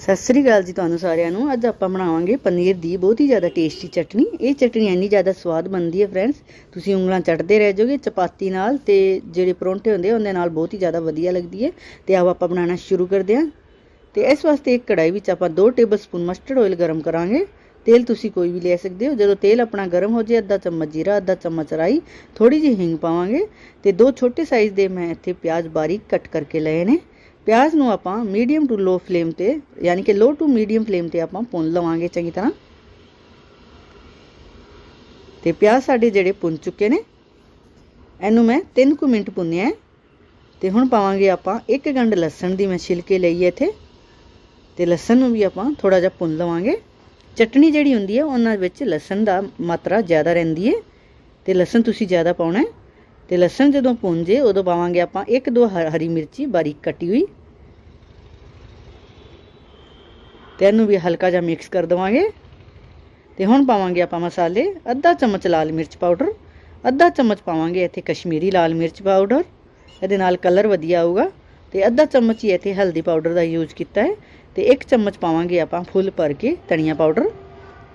ਸਤਿ ਸ੍ਰੀ ਅਕਾਲ ਜੀ ਤੁਹਾਨੂੰ ਸਾਰਿਆਂ ਨੂੰ। ਅੱਜ ਆਪਾਂ ਬਣਾਵਾਂਗੇ ਪਨੀਰ ਦੀ ਬਹੁਤ ਹੀ ਜ਼ਿਆਦਾ ਟੇਸਟੀ ਚਟਨੀ। ਇਹ ਚਟਨੀ ਇੰਨੀ ਜ਼ਿਆਦਾ ਸਵਾਦ ਬਣਦੀ ਹੈ ਫਰੈਂਡਸ ਤੁਸੀਂ ਉਂਗਲਾਂ ਚਟਦੇ ਰਹਿ ਜਾਓਗੇ ਚਪਾਤੀ ਨਾਲ ਤੇ ਜਿਹੜੇ ਪਰੌਂਠੇ ਹੁੰਦੇ ਆ ਉਹਦੇ ਨਾਲ ਬਹੁਤ ਹੀ ਜ਼ਿਆਦਾ ਵਧੀਆ ਲੱਗਦੀ ਹੈ। ਤੇ ਆਓ ਆਪਾਂ ਬਣਾਉਣਾ ਸ਼ੁਰੂ ਕਰਦੇ ਹਾਂ। ਤੇ ਇਸ ਵਾਸਤੇ ਇੱਕ ਕੜਾਈ ਵਿੱਚ ਆਪਾਂ 2 ਟੇਬਲਸਪੂਨ ਮਸਟਰਡ ਆਇਲ ਗਰਮ ਕਰਾਂਗੇ। ਤੇਲ ਤੁਸੀਂ ਕੋਈ ਵੀ ਲੈ ਸਕਦੇ ਹੋ। ਜਦੋਂ ਤੇਲ ਆਪਣਾ ਗਰਮ ਹੋ ਜਾਏ, ਅੱਧਾ ਚਮਚ ਜੀਰਾ, ਅੱਧਾ ਚਮਚ ਰਾਈ ਥੋੜੀ ਜਿਹੀ ਹਿੰਗ ਪਾਵਾਂਗੇ। ਤੇ ਦੋ ਛੋਟੇ ਸਾਈਜ਼ ਦੇ ਮੈਂ ਇੱਥੇ ਪਿਆਜ਼ ਬਾਰੀਕ ਕੱਟ ਕਰਕੇ ਲਏ ਨੇ। ਪਿਆਜ਼ ਨੂੰ ਆਪਾਂ ਮੀਡੀਅਮ ਟੂ ਲੋ ਫਲੇਮ ਤੇ, ਯਾਨੀ ਕਿ ਲੋ ਟੂ ਮੀਡੀਅਮ ਫਲੇਮ ਤੇ ਆਪਾਂ ਭੁੰਨ ਲਵਾਂਗੇ ਚੰਗੀ ਤਰ੍ਹਾਂ। ਤੇ ਪਿਆਜ਼ ਸਾਡੇ ਜਿਹੜੇ ਭੁੰਨ ਚੁੱਕੇ ਨੇ, ਇਹਨੂੰ ਮੈਂ 3 ਕੁ ਮਿੰਟ ਭੁੰਨਿਆ ਤੇ ਹੁਣ ਪਾਵਾਂਗੇ ਆਪਾਂ ਇੱਕ ਗੰਢ ਲਸਣ ਦੀ ਮੈਂ ਛਿਲਕੇ ਲਈ ਹੈ ਇੱਥੇ। ਤੇ ਲਸਣ ਨੂੰ ਵੀ ਆਪਾਂ ਥੋੜਾ ਜਿਹਾ ਭੁੰਨ ਲਵਾਂਗੇ। ਚਟਣੀ ਜਿਹੜੀ ਹੁੰਦੀ ਹੈ, ਉਹਨਾਂ ਵਿੱਚ ਲਸਣ ਦਾ ਮਾਤਰਾ ਜ਼ਿਆਦਾ ਰਹਿੰਦੀ ਹੈ। ਤੇ ਲਸਣ ਤੁਸੀਂ ਜ਼ਿਆਦਾ ਪਾਉਣਾ ਹੈ। ਤੇ ਲਸਣ ਜਦੋਂ ਭੁੰਨ ਜੇ, ਉਦੋਂ ਪਾਵਾਂਗੇ ਆਪਾਂ ਇੱਕ ਦੋ ਹਰੀ ਮਿਰਚੀ ਬਾਰੀਕ ਕੱਟੀ ਹੋਈ। ਤੇ ਇਹਨੂੰ ਵੀ ਹਲਕਾ ਜਿਹਾ ਮਿਕਸ ਕਰ ਦਵਾਂਗੇ। ਤੇ ਹੁਣ ਪਾਵਾਂਗੇ ਆਪਾਂ ਮਸਾਲੇ। ਅੱਧਾ ਚਮਚ ਲਾਲ ਮਿਰਚ ਪਾਊਡਰ, ਅੱਧਾ ਚਮਚ ਪਾਵਾਂਗੇ ਇੱਥੇ ਕਸ਼ਮੀਰੀ ਲਾਲ ਮਿਰਚ ਪਾਊਡਰ। ਇਹਦੇ ਨਾਲ ਕਲਰ ਵਧੀਆ ਆਊਗਾ। ਤੇ ਅੱਧਾ ਚਮਚ ਹੀ ਇੱਥੇ ਹਲਦੀ ਪਾਊਡਰ ਦਾ ਯੂਜ਼ ਕੀਤਾ ਹੈ। ਤੇ ਇੱਕ ਚਮਚ ਪਾਵਾਂਗੇ ਆਪਾਂ ਫੁੱਲ ਭਰ ਕੇ ਧਨੀਆ ਪਾਊਡਰ।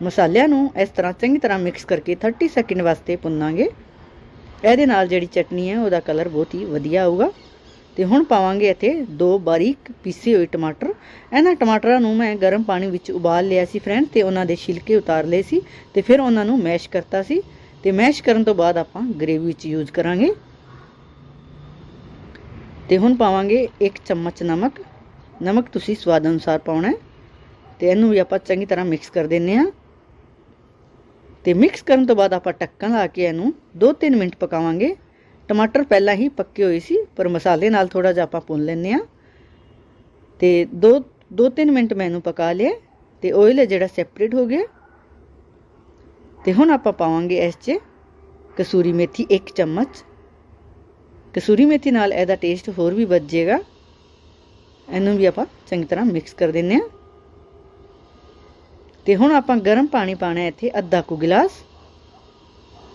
ਮਸਾਲਿਆਂ ਨੂੰ ਇਸ ਤਰ੍ਹਾਂ ਚੰਗੀ ਤਰ੍ਹਾਂ ਮਿਕਸ ਕਰਕੇ 30 ਸੈਕਿੰਡ ਵਾਸਤੇ ਭੁੰਨਾਂਗੇ। ਇਹਦੇ ਨਾਲ ਜਿਹੜੀ ਚਟਨੀ ਹੈ ਉਹਦਾ ਕਲਰ ਬਹੁਤ ਹੀ ਵਧੀਆ ਆਊਗਾ। ਤੇ ਹੁਣ ਪਾਵਾਂਗੇ ਇੱਥੇ ਦੋ ਬਾਰੀਕ ਪੀਸੇ ਹੋਏ ਟਮਾਟਰ। ਇਹਨਾਂ ਟਮਾਟਰਾਂ ਨੂੰ ਮੈਂ ਗਰਮ ਪਾਣੀ ਵਿੱਚ ਉਬਾਲ ਲਿਆ ਸੀ ਫਰੈਂਡ ਤੇ ਉਹਨਾਂ ਦੇ ਛਿਲਕੇ ਉਤਾਰ ਲਏ ਸੀ ਤੇ ਫਿਰ ਉਹਨਾਂ ਨੂੰ ਮੈਸ਼ ਕਰਤਾ ਸੀ। ਤੇ ਮੈਸ਼ ਕਰਨ ਤੋਂ ਬਾਅਦ ਆਪਾਂ ਗ੍ਰੇਵੀ ਵਿੱਚ ਯੂਜ਼ ਕਰਾਂਗੇ। ਤੇ ਹੁਣ ਪਾਵਾਂਗੇ ਇੱਕ ਚਮਚ ਨਮਕ। ਨਮਕ ਤੁਸੀਂ ਸਵਾਦ ਅਨੁਸਾਰ ਪਾਉਣਾ ਹੈ। ਤੇ ਇਹਨੂੰ ਵੀ ਆਪਾਂ ਚੰਗੀ ਤਰ੍ਹਾਂ ਮਿਕਸ ਕਰ ਦਿੰਨੇ ਆ ਤੇ ਮਿਕਸ ਕਰਨ ਤੋਂ ਬਾਅਦ ਆਪਾਂ ਢੱਕਣ ਲਾ ਕੇ ਇਹਨੂੰ 2-3 ਮਿੰਟ ਪਕਾਵਾਂਗੇ। ਟਮਾਟਰ ਪਹਿਲਾਂ ਹੀ ਪੱਕੇ ਹੋਏ ਸੀ, ਪਰ ਮਸਾਲੇ ਨਾਲ ਥੋੜਾ ਜਿਹਾ ਆਪਾਂ ਭੁੰਨ ਲੈਂਦੇ ਆ ਤੇ 2 2-3 ਮਿੰਟ ਮੈਂ ਇਹਨੂੰ ਪਕਾ ਲਿਆ, ਤੇ ਆਇਲ ਹੈ ਜਿਹੜਾ ਸੈਪਰੇਟ ਹੋ ਗਿਆ। ਤੇ ਹੁਣ ਆਪਾਂ ਪਾਵਾਂਗੇ ਇਸ 'ਚ ਕਸੂਰੀ ਮੇਥੀ 1 ਚਮਚ। ਕਸੂਰੀ ਮੇਥੀ ਨਾਲ ਇਹਦਾ ਟੇਸਟ ਹੋਰ ਵੀ ਵੱਧ ਜਾਏਗਾ ਇਹਨੂੰ ਵੀ ਆਪਾਂ ਚੰਗੀ ਤਰ੍ਹਾਂ ਮਿਕਸ ਕਰ ਦਿੰਨੇ ਆ ਤੇ ਹੁਣ ਆਪਾਂ ਗਰਮ ਪਾਣੀ ਪਾਣਾ ਇੱਥੇ ਅੱਧਾ ਕੁ ਗਿਲਾਸ।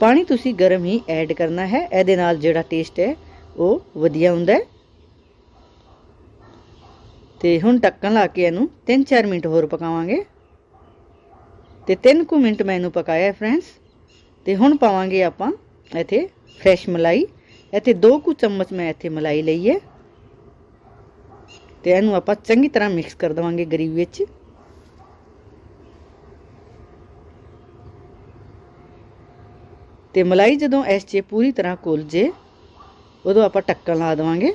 ਪਾਣੀ ਤੁਸੀਂ ਗਰਮ ਹੀ ਐਡ ਕਰਨਾ ਹੈ। ਇਹਦੇ ਨਾਲ ਜਿਹੜਾ ਟੇਸਟ ਹੈ, ਉਹ ਵਧੀਆ ਹੁੰਦਾ ਹੈ। ਤੇ ਹੁਣ ਢੱਕਣ ਲਾ ਕੇ ਇਹਨੂੰ 3-4 ਮਿੰਟ ਹੋਰ ਪਕਾਵਾਂਗੇ। ਤੇ 3 ਕੁ ਮਿੰਟ ਮੈਂ ਇਹਨੂੰ ਪਕਾਇਆ ਫਰੈਂਡਸ ਤੇ ਹੁਣ ਪਾਵਾਂਗੇ ਆਪਾਂ ਇੱਥੇ ਫਰੈਸ਼ ਮਲਾਈ। ਇੱਥੇ 2 ਕੁ ਚਮਚ ਮੈਂ ਇੱਥੇ ਮਲਾਈ ਲਈ ਹੈ। ਤੇ ਇਹਨੂੰ ਆਪਾਂ ਚੰਗੀ ਤਰ੍ਹਾਂ ਮਿਕਸ ਕਰ ਦਵਾਂਗੇ ਗਰੀਵੀ ਵਿੱਚ। ਤੇ ਮਲਾਈ ਜਦੋਂ ਇਸ 'ਚ ਪੂਰੀ ਤਰ੍ਹਾਂ ਘੁਲ ਜੇ, ਉਦੋਂ ਆਪਾਂ ਟੱਕਣ ਲਾ ਦੇਵਾਂਗੇ।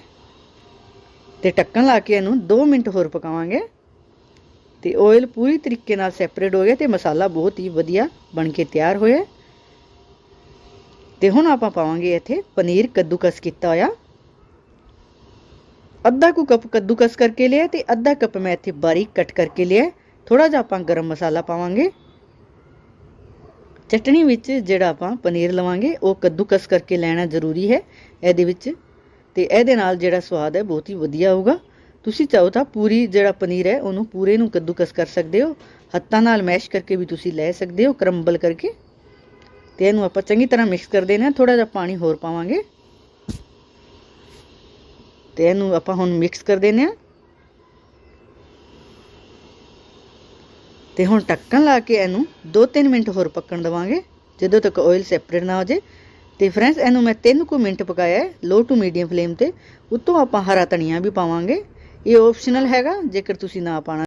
ਤੇ ਟੱਕਣ ਲਾ ਕੇ ਇਹਨੂੰ 2 ਮਿੰਟ ਹੋਰ ਪਕਾਵਾਂਗੇ। ਤੇ ਆਇਲ ਪੂਰੀ ਤਰੀਕੇ ਨਾਲ ਸੈਪਰੇਟ ਹੋ ਗਿਆ ਤੇ ਮਸਾਲਾ ਬਹੁਤ ਹੀ ਵਧੀਆ ਬਣ ਕੇ ਤਿਆਰ ਹੋਇਆ। ਤੇ ਹੁਣ ਆਪਾਂ ਪਾਵਾਂਗੇ ਇੱਥੇ ਪਨੀਰ ਕੱਦੂਕਸ ਕੀਤਾ ਹੋਇਆ। ਅੱਧਾ ਕੁ ਕੱਪ ਕੱਦੂਕਸ ਕਰਕੇ ਲਿਆ ਤੇ ਅੱਧਾ ਕੱਪ ਮੈਂ ਇੱਥੇ ਬਾਰੀਕ ਕੱਟ ਕਰਕੇ ਲਿਆ। ਥੋੜਾ ਜਿਹਾ ਆਪਾਂ ਗਰਮ ਮਸਾਲਾ ਪਾਵਾਂਗੇ। ਚਟਣੀ ਵਿੱਚ ਜਿਹੜਾ ਆਪਾਂ ਪਨੀਰ ਲਵਾਂਗੇ, ਉਹ ਕੱਦੂਕਸ ਕਰਕੇ ਲੈਣਾ ਜ਼ਰੂਰੀ ਹੈ ਇਹਦੇ ਵਿੱਚ। ਤੇ ਇਹਦੇ ਨਾਲ ਜਿਹੜਾ ਸਵਾਦ ਹੈ, ਬਹੁਤ ਹੀ ਵਧੀਆ ਆਊਗਾ। ਤੁਸੀਂ ਚਾਹੋ ਤਾਂ ਪੂਰੀ ਜਿਹੜਾ ਪਨੀਰ ਹੈ, ਉਹਨੂੰ ਪੂਰੇ ਨੂੰ ਕੱਦੂਕਸ ਕਰ ਸਕਦੇ ਹੋ। ਹੱਥਾਂ ਨਾਲ ਮੈਸ਼ ਕਰਕੇ ਵੀ ਤੁਸੀਂ ਲੈ ਸਕਦੇ ਹੋ, ਕਰੰਬਲ ਕਰਕੇ। ਤੇ ਇਹਨੂੰ ਆਪਾਂ ਚੰਗੀ ਤਰ੍ਹਾਂ ਮਿਕਸ ਕਰ ਦੇਣਾ ਥੋੜਾ ਜਿਹਾ ਪਾਣੀ ਹੋਰ ਪਾਵਾਂਗੇ। ਤੇ ਇਹਨੂੰ ਆਪਾਂ ਹੁਣ ਮਿਕਸ ਕਰ ਦੇਣਾ ਤੇ ਹੁਣ ਢੱਕਣ ਲਾ ਕੇ ਇਹਨੂੰ 2-3 ਮਿੰਟ ਹੋਰ ਪੱਕਣ ਦਵਾਂਗੇ, ਜਦੋਂ ਤੱਕ ਆਇਲ ਸੈਪਰੇਟ ਨਾ ਹੋ ਜੇ ਤੇ ਫਰੈਂਡਸ ਇਹਨੂੰ ਮੈਂ 3 ਕੁ ਮਿੰਟ ਪਕਾਇਆ ਹੈ ਲੋ ਟੂ ਮੀਡੀਅਮ ਫਲੇਮ ਤੇ। ਉੱਤੋਂ ਆਪਾਂ ਹਰਾ ਧਨੀਆ ਵੀ ਪਾਵਾਂਗੇ। ਇਹ ਆਪਸ਼ਨਲ ਹੈਗਾ, ਜੇਕਰ ਤੁਸੀਂ ਨਾ ਪਾਣਾ